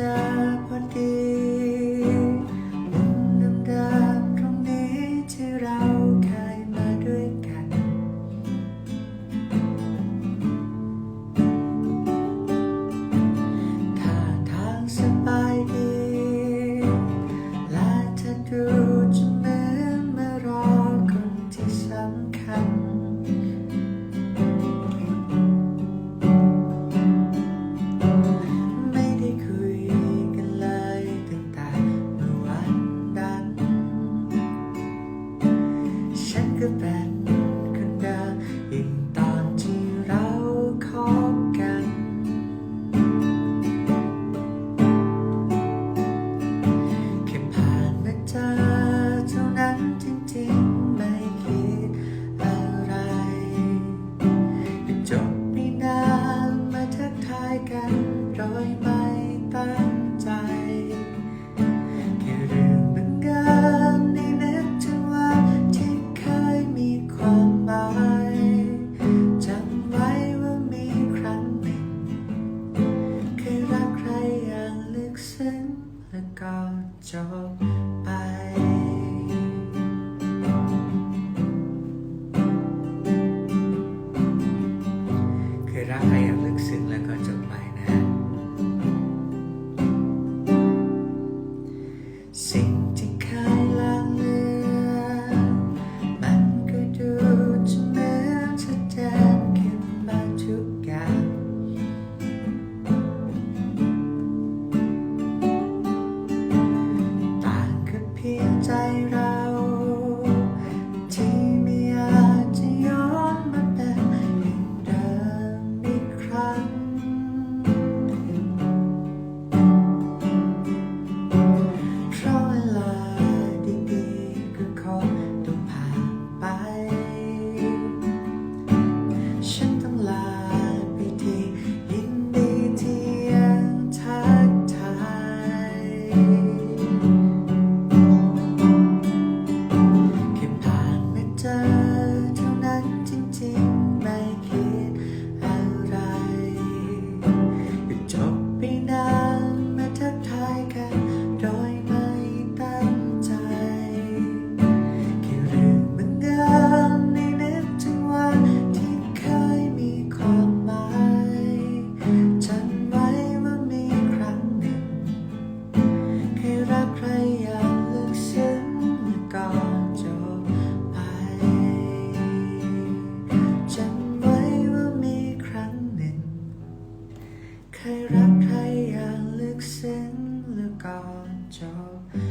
จากวันดีลมลำดับตรงนี้ที่เราเคยมาด้วยกันทางสบายดี และเธอดู จ เ